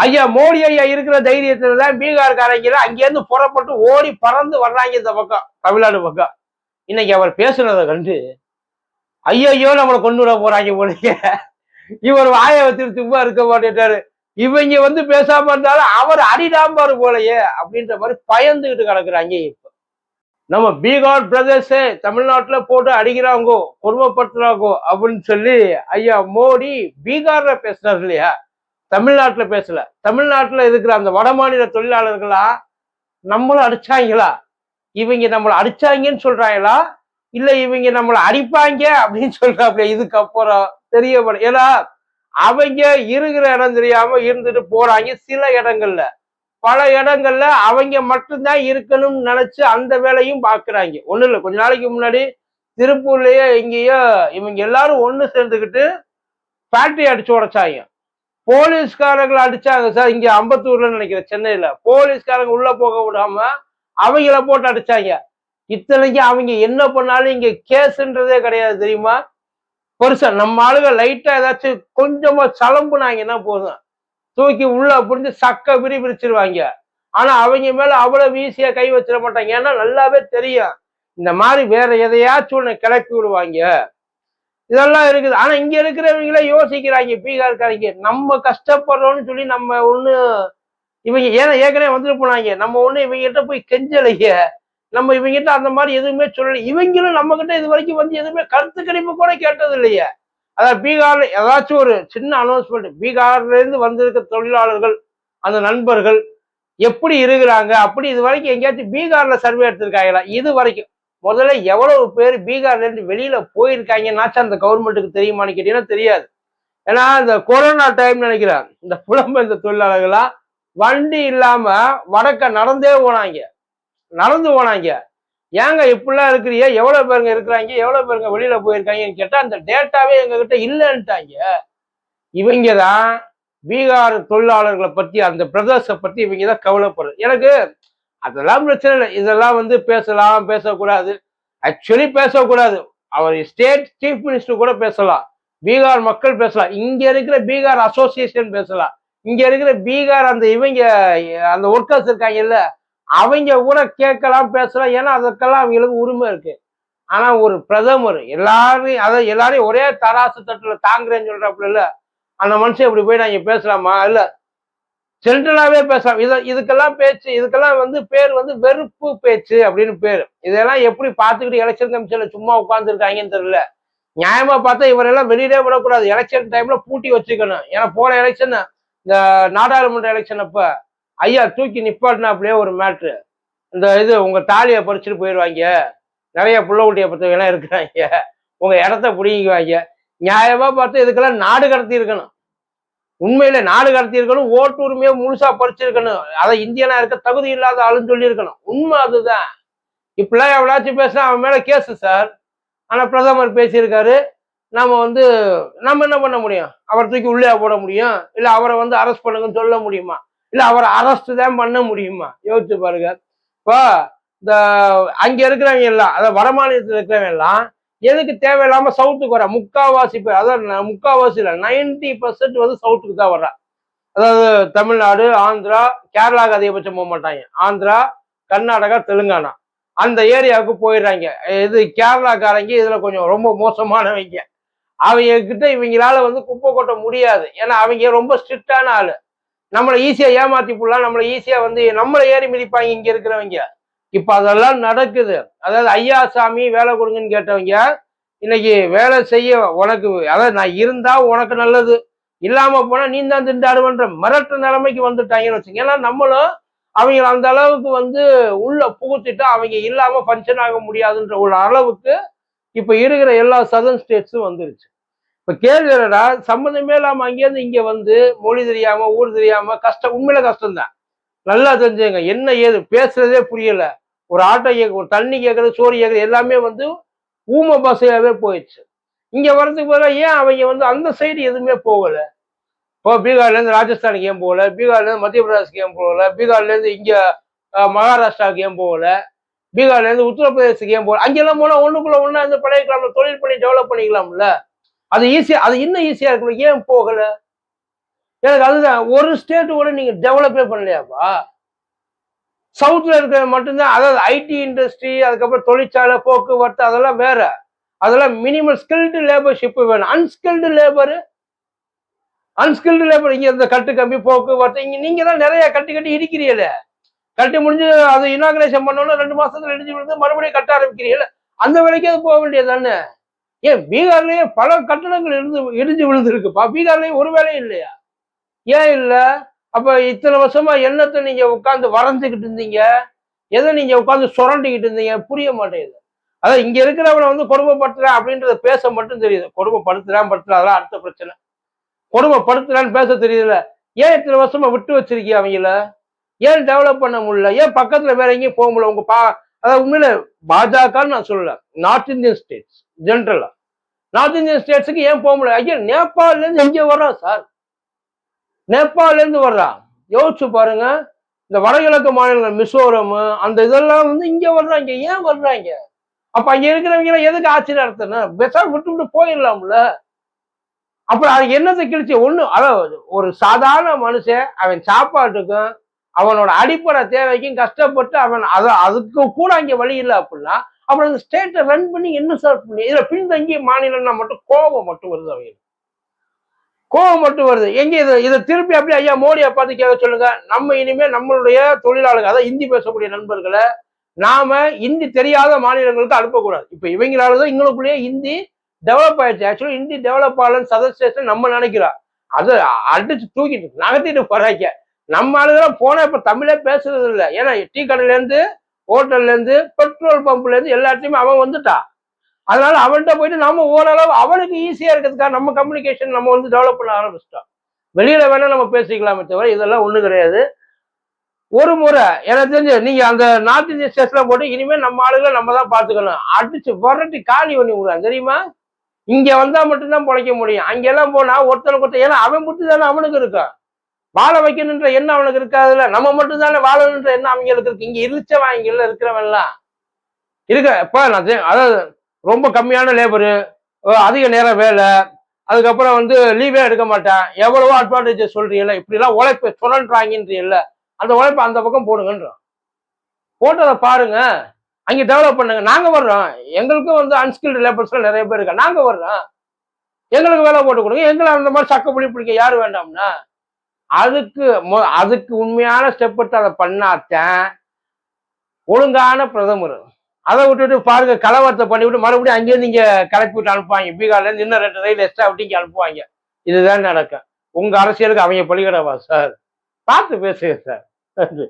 ஐயா மோடி ஐயா இருக்கிற தைரியத்துல தான் பீகார்காரங்க அங்கேருந்து புறப்பட்டு ஓடி பறந்து வர்றாங்க இந்த பக்கம் தமிழ்நாடு பக்கம். இன்னைக்கு அவர் பேசுனதை கண்டு ஐயையோ நம்மளை கொண்டு விட போறாங்க போலீங்க இவர் வாயை வச்சுட்டு சும்மா இருக்க மாட்டேட்டாரு இவங்க வந்து பேசாம இருந்தாலும் அவர் அடிடாம்பாரு போலயே அப்படின்ற மாதிரி பயந்துகிட்டு கிடக்குறாங்க இப்ப. நம்ம பீகார் பிரதேச தமிழ்நாட்டுல போட்டு அடிக்கிறாங்கோ கொடுமைப்படுத்துறாங்கோ அப்படின்னு சொல்லி ஐயா மோடி பீகார்ல பேசுறாரு இல்லையா? தமிழ்நாட்டுல பேசல. தமிழ்நாட்டுல இருக்கிற அந்த வட மாநில தொழிலாளர்களா நம்மளும் அடிச்சாங்களா? இவங்க நம்மளை அடிச்சாங்கன்னு சொல்றாங்களா? இல்ல இவங்க நம்மளை அடிப்பாங்க அப்படின்னு சொல்றாப்ல. இதுக்கப்புறம் தெரியப்படும் ஏன்னா அவங்க இருக்கிற இடம் தெரியாம இருந்துட்டு போறாங்க சில இடங்கள்ல. பல இடங்கள்ல அவங்க மட்டும்தான் இருக்கணும்னு நினைச்சு அந்த வேலையும் பாக்குறாங்க. ஒண்ணு இல்ல. கொஞ்ச நாளைக்கு முன்னாடி திருப்பூர்லயே எங்கேயோ இவங்க எல்லாரும் ஒண்ணு சேர்ந்துக்கிட்டு ஃபேக்டரி அடிச்சு உடைச்சாங்க. போலீஸ்காரங்களை அடிச்சாங்க சார். இங்க அம்பத்தூர்ல நினைக்கிறேன் சென்னையில. போலீஸ்காரங்க உள்ள போக விடாம அவங்கள போட்டு அடிச்சாங்க. இத்தனைக்கு அவங்க என்ன பண்ணாலும் இங்க கேஸ்ன்றதே கிடையாது தெரியுமா? பெருசா நம்ம ஆளுங்க லைட்டா ஏதாச்சும் கொஞ்சமா சலம்புனாங்கன்னா போதும்? தூக்கி உள்ள புரிஞ்சு சக்க பிரி பிரிச்சிருவாங்க. ஆனா அவங்க மேல அவ்வளவு ஈஸியா கை வச்சிட மாட்டாங்க. ஏன்னா நல்லாவே தெரியும். இந்த மாதிரி வேற எதையாச்சும் ஒண்ணு கிளப்பி விடுவாங்க. இதெல்லாம் இருக்குது. ஆனா இங்க இருக்கிறவங்களே யோசிக்கிறாங்க பீகார்காரங்க நம்ம கஷ்டப்படுறோம்னு சொல்லி நம்ம ஒண்ணு இவங்க ஏன்னா ஏற்கனவே வந்துட்டு போனாங்க. நம்ம ஒண்ணு இவங்ககிட்ட போய் கெஞ்சலையே. நம்ம இவங்ககிட்ட அந்த மாதிரி எதுவுமே சொல்லல. இவங்களும் நம்ம கிட்ட இது வரைக்கும் வந்து எதுவுமே கருத்து கணிப்பு கூட கேட்டது இல்லையே அதாவது பீகார்ல ஏதாச்சும் ஒரு சின்ன அனௌன்ஸ்மெண்ட் பீகார்ல இருந்து வந்திருக்க தொழிலாளர்கள் அந்த நண்பர்கள் எப்படி இருக்கிறாங்க? அப்படி இது வரைக்கும் எங்கேயாச்சும் பீகார்ல சர்வே எடுத்திருக்காங்களா? இது வரைக்கும். முதல்ல எவ்வளவு பேர் பீகார்ல இருந்து வெளியில போயிருக்காங்கன்னாச்சும் அந்த கவர்மெண்ட்டுக்கு தெரியுமான்னு கேட்டீங்கன்னா தெரியாது. ஏன்னா இந்த கொரோனா டைம் நினைக்கிறேன். இந்த புலம்பெயர்ந்த தொழிலாளர்களா வண்டி இல்லாம வடக்க நடந்தே போனாங்க. நடந்து போனாங்க. ஏங்க இப்படிலாம் இருக்கிறீங்க? எவ்வளவு பேருங்க இருக்கிறாங்க? எவ்வளவு பேருங்க வெளியில போயிருக்காங்கன்னு கேட்டா அந்த டேட்டாவே எங்க கிட்ட இல்லைன்ட்டாங்க. இவங்க தான் பீகார் தொழிலாளர்களை பத்தி அந்த பிரதேச பத்தி இவங்க தான் கவலைப்படுறது எனக்கு அதெல்லாம் பிரச்சனை இல்லை. இதெல்லாம் வந்து பேசலாம் பேசக்கூடாது. ஆக்சுவலி பேசக்கூடாது. அவர் ஸ்டேட் சீஃப் மினிஸ்டர் கூட பேசலாம். பீகார் மக்கள் பேசலாம். இங்க இருக்கிற பீகார் அசோசியேஷன் பேசலாம். இங்க இருக்கிற பீகார் அந்த இவங்க அந்த ஒர்க்கர்ஸ் இருக்காங்கல்ல அவங்க கூட கேட்கலாம் பேசலாம். ஏன்னா அதுக்கெல்லாம் அவங்களுக்கு உரிமை இருக்கு. ஆனா ஒரு பிரதமர் எல்லாரையும் அதை எல்லாரையும் ஒரே தராசு தட்டுல தாங்குறேன்னு சொல்றாப்புல இல்ல? அந்த மனுஷன் இப்படி போய் நாங்க பேசலாமா? இல்ல சென்ட்ரலாவே பேசலாம். இதை இதுக்கெல்லாம் பேச்சு இதுக்கெல்லாம் வந்து பேர் வந்து வெறுப்பு பேச்சு அப்படின்னு பேர். இதெல்லாம் எப்படி பார்த்துக்கிட்டு எலெக்ஷன் கமிஷன்ல சும்மா உட்காந்துருக்காங்கன்னு தெரியல. நியாயமா பார்த்தா இவரெல்லாம் வெளியிலே விடக்கூடாது. எலெக்ஷன் டைம்ல பூட்டி வச்சுக்கணும். ஏன்னா போன எலெக்ஷன் இந்த நாடாளுமன்ற எலெக்ஷன் அப்ப ஐயா தூக்கி நிப்பாட்டினாப்லயே ஒரு மேட்ரு இந்த இது உங்க தாலியை பறிச்சுட்டு போயிடுவாங்க. நிறைய புள்ள குட்டியை பத்தவங்க இருக்கிறாங்க. உங்க இடத்த பிடிங்குவாங்க நியாயமா பார்த்து இதுக்கெல்லாம் நாடு கடத்தி இருக்கணும் உண்மையில நாடு கடத்தி இருக்கணும் ஓட்டு உரிமையை முழுசா பறிச்சிருக்கணும். அதை இந்தியனா இருக்க தகுதி இல்லாத ஆளுன்னு சொல்லியிருக்கணும். உண்மை அதுதான். இப்படிலாம் எவ்வளாச்சும் பேசினா அவன் மேல கேசு சார் ஆனா பிரதமர் பேசியிருக்காரு நாம வந்து நம்ம என்ன பண்ண முடியும்? அவர் தூக்கி உள்ளே போட முடியும்? இல்ல அவரை வந்து அரெஸ்ட் பண்ணுங்கன்னு சொல்ல முடியுமா? இல்ல அவரை அரெஸ்ட் தான் பண்ண முடியுமா? யோசிச்சு பாருங்க. இப்போ இந்த அங்க இருக்கிறவங்க எல்லாம் அதாவது வடமாநிலத்தில் இருக்கிறவங்க எல்லாம் எதுக்கு தேவையில்லாம சவுத்துக்கு வர முக்காவாசி பேர் அதான் முக்காவாசி இல்லை நைன்டி பர்சன்ட் வந்து சவுத்துக்கு தான் வர்றா. அதாவது தமிழ்நாடு ஆந்திரா கேரளாவுக்கு அதிகபட்சம் போக மாட்டாங்க. ஆந்திரா கர்நாடகா தெலுங்கானா. அந்த ஏரியாவுக்கு போயிடுறாங்க. இது கேரளாக்காரங்க இதுல கொஞ்சம் ரொம்ப மோசமானவங்க. அவங்க கிட்ட இவங்களால வந்து குப்பை கொட்ட முடியாது. ஏன்னா அவங்க ரொம்ப ஸ்ட்ரிக்டான ஆளு. நம்மளை ஈஸியா ஏமாத்தி போடலாம் நம்மளை ஈஸியா வந்து நம்மளை ஏறி மிதிப்பாங்க இங்க இருக்கிறவங்க. இப்ப அதெல்லாம் நடக்குது. அதாவது ஐயா சாமி வேலை கொடுங்கன்னு கேட்டவங்க இன்னைக்கு வேலை செய்ய உனக்கு அதாவது நான் இருந்தா உனக்கு நல்லது. இல்லாம போனா நீ தான் திண்டாடுவன்ற மிரட்டு நிலைமைக்கு வந்துட்டாங்கன்னு வச்சுங்க ஏன்னா நம்மளும் அவங்க அந்த அளவுக்கு வந்து உள்ள புகுத்திட்டா அவங்க இல்லாம ஃபங்க்ஷன் ஆக முடியாதுன்ற ஒரு அளவுக்கு இப்ப இருக்கிற எல்லா சதர்ன் ஸ்டேட்ஸும் வந்துருச்சு. இப்ப கேள்வி என்னடா? சம்மந்தமே இல்லாம அங்கேருந்து இங்க வந்து மொழி தெரியாம ஊர் தெரியாம கஷ்டம் உண்மையில கஷ்டம்தான். நல்லா தெரிஞ்சுங்க என்ன ஏது? பேசுறதே புரியல. ஒரு ஆட்டோ கேட்க ஒரு தண்ணி கேட்கறது சோறு கேட்கறது எல்லாமே வந்து ஊம பசையாகவே போயிடுச்சு. இங்க வர்றதுக்கு பதிலாக ஏன் அவங்க வந்து அந்த சைடு எதுவுமே போகலை? இப்போ பீகார்லேருந்து ராஜஸ்தானுக்கு ஏன் போகல? பீகார்லேருந்து மத்திய பிரதேசுக்கு ஏன் போகல? பீகார்லேருந்து இங்கே இங்க அஹ், மகாராஷ்டிராவுக்கு ஏன் போகல? பீகார்ல இருந்து உத்தரப்பிரதேசத்துக்கு ஏன் போகல? அங்கெல்லாம் போனா ஒண்ணுக்குள்ள ஒன்றா இருந்து பழகிக்கலாம்ல தொழில் பண்ணி டெவலப் பண்ணிக்கலாம்ல? அது ஈஸியா அது இன்னும் ஈஸியா இருக்கணும். ஏன் போகல? எனக்கு அதுதான். ஒரு ஸ்டேட் கூட நீங்க டெவலப்பே பண்ணலையாப்பா? சவுத்தில் இருக்கிற மட்டும்தான். அதாவது ஐடி இண்டஸ்ட்ரி அதுக்கப்புறம் தொழிற்சாலை போக்குவரத்து அதெல்லாம் வேற. அதெல்லாம் மினிமம் ஸ்கில்டு லேபர்ஷிப் வேணும். அன்ஸ்கில்டு லேபரு அன்ஸ்கில்டு லேபர் இங்கே இந்த கட்டு கம்பி போக்குவரத்து இங்க நீங்க தான் நிறைய கட்டி கட்டி இடிக்கிறீல கட்டி முடிஞ்சு அது இனாகிரேஷன் பண்ணணும் ரெண்டு மாசத்துல இடிஞ்சு விழுந்து மறுபடியும் கட்ட ஆரம்பிக்கிறீங்கள. அந்த வேலைக்கு அது போக வேண்டியது தானே ஏன் பீகார்லேயே பல கட்டடங்கள் இருந்து இடிஞ்சு விழுந்துருக்குப்பா. பீகார்லேயும் ஒரு வேலையும் இல்லையா? ஏன் இல்லை? அப்ப இத்தனை வருஷமா என்னத்தை நீங்க உட்காந்து வரைஞ்சுக்கிட்டு இருந்தீங்க? எதை நீங்க உட்காந்து சுரண்டிக்கிட்டு இருந்தீங்க? புரிய மாட்டேங்குது. அதான் இங்க இருக்கிறவனை வந்து கொடுமைப்படுத்துறேன் அப்படின்றத பேச மட்டும் தெரியுது. கொடுமைப்படுத்துறான் படுத்துறான். அதெல்லாம் அடுத்த பிரச்சனை. கொடுமைப்படுத்துறான்னு பேச தெரியுதுல ஏன் இத்தனை வருஷமா விட்டு வச்சிருக்கீங்க அவங்கள? ஏன் டெவலப் பண்ண முடியல? ஏன் பக்கத்துல வேற எங்கேயும் போக முடியல? உங்க பா அதாவது உண்மையில பாஜகன்னு நான் சொல்லல. North Indian states generally north Indian ஸ்டேட்ஸுக்கு ஏன் போக முடியல? ஐயா நேபாள்ல இருந்து எங்கே வரோம் சார். நேபாளிலேருந்து வர்றான் யோசிச்சு பாருங்க. இந்த வடகிழக்கு மாநிலங்கள் மிசோரம் அந்த இதெல்லாம் வந்து இங்க வர்றாங்க. ஏன் வர்றாங்க? அப்ப அங்க இருக்கிறவங்க எதுக்கு ஆட்சி நடத்தணும்? பெசா விட்டு விட்டு போயிடலாம்ல. அப்புறம் அது என்னத்தை கிழிச்சு? ஒண்ணு அதாவது ஒரு சாதாரண மனுஷன் அவன் சாப்பாட்டுக்கும் அவனோட அடிப்படை தேவைக்கும் கஷ்டப்பட்டு அவன் அத அதுக்கு கூட அங்க வழி இல்லை அப்படின்னா அப்புறம் அந்த ஸ்டேட்டை ரன் பண்ணி என்ன சார் பண்ணி? இதுல பின்தங்கிய மாநிலம்னா மட்டும் கோபம் மட்டும் வருது அவங்க கோபம் மட்டும் வருது. எங்க இது இதை திருப்பி அப்படியே ஐயா மோடியை பார்த்து கேட்க சொல்லுங்க. நம்ம இனிமே நம்மளுடைய தொழிலாளர்கள் அதாவது ஹிந்தி பேசக்கூடிய நண்பர்களை நாம இந்தி தெரியாத மாநிலங்களுக்கு அனுப்பக்கூடாது. இப்ப இவங்களால தான் எங்களுக்குள்ளேயே ஹிந்தி டெவலப் ஆயிடுச்சு. ஆக்சுவலி ஹிந்தி டெவலப் ஆகலன்னு சதஸ்டேஷன் நம்ம நினைக்கிறோம் அதை அடிச்சு தூக்கிட்டு நகர்த்திட்டு போறாங்க. நம்ம ஆளுங்களாம் போனா இப்ப தமிழே பேசுறது இல்லை ஏன்னா டீ கடையில இருந்து ஹோட்டல்ல இருந்து பெட்ரோல் பம்ப்ல இருந்து எல்லாத்தையுமே அவன் வந்துட்டான். அதனால அவன்கிட்ட போயிட்டு நம்ம ஓரளவு அவனுக்கு ஈஸியா இருக்கிறதுக்காக நம்ம கம்யூனிகேஷன் நம்ம வந்து டெவலப் பண்ண ஆரம்பிச்சிட்டோம். வெளியில வேணா நம்ம பேசிக்கலாமே தவிர இதெல்லாம் ஒண்ணு கிடையாது. ஒரு முறை எனக்கு தெரிஞ்சு நீங்க அந்த நார்த் இந்தியன் ஸ்டேஷன்லாம் போட்டு இனிமேல் நம்ம ஆளுகளை நம்ம தான் பார்த்துக்கணும். அடிச்சு புரட்டி காலி பண்ணி விடுறான் தெரியுமா? இங்க வந்தா மட்டும்தான் பிழைக்க முடியும். அங்கெல்லாம் போனா ஒருத்தனுக்கு ஒருத்தன் ஏன்னா அவன் புத்தி தானே அவனுக்கு இருக்கான் வாழ வைக்கணுன்ற எண்ணம் அவனுக்கு இருக்காதுல்ல. நம்ம மட்டும் தானே வாழணுன்ற எண்ணம் அவங்களுக்கு இருக்கு. இங்க இருச்சவன் இங்கெல்லாம் இருக்கிறவன்லாம். இருக்க இப்ப நான் அதாவது ரொம்ப கம்மியான லேபரு அதிக நேரம் வேலை அதுக்கப்புறம் வந்து லீவே எடுக்க மாட்டேன். எவ்வளவோ அட்வான்டேஜஸ் சொல்றீங்கல்ல இப்படிலாம் உழைப்பு சுழன்றாங்கன்றீங்கல்ல அந்த உழைப்பை அந்த பக்கம் போடுங்கன்றோம் போட்டதை பாருங்க. அங்கே டெவலப் பண்ணுங்க. நாங்கள் வர்றோம். எங்களுக்கும் வந்து அன்ஸ்கில்டு லேபர்ஸ்லாம் நிறைய பேர் இருக்கா நாங்கள் வர்றோம். எங்களுக்கு வேலை போட்டு கொடுங்க. எங்களை அந்த மாதிரி சக்க பிடி பிடிக்க யார் வேண்டாம்னா? அதுக்கு மொ- அதுக்கு உண்மையான ஸ்டெப் எடுத்து அதை பண்ணாத்தான் ஒழுங்கான பிரதமர். அதை விட்டுட்டு பாருங்க கலவரத்தை பண்ணிவிட்டு மறுபடியும் அங்கேருந்து இங்க கலப்பி விட்டு அனுப்புவாங்க. பீகார்ல இருந்து இன்னும் ரெண்டு ரயில் எக்ஸ்ட்ரா விட்டு இங்க அனுப்புவாங்க. இதுதான் நடக்கும். உங்க அரசியலுக்கு அவங்க பள்ளிக்கடவா சார்? பார்த்து பேசுங்க சார். நன்றி.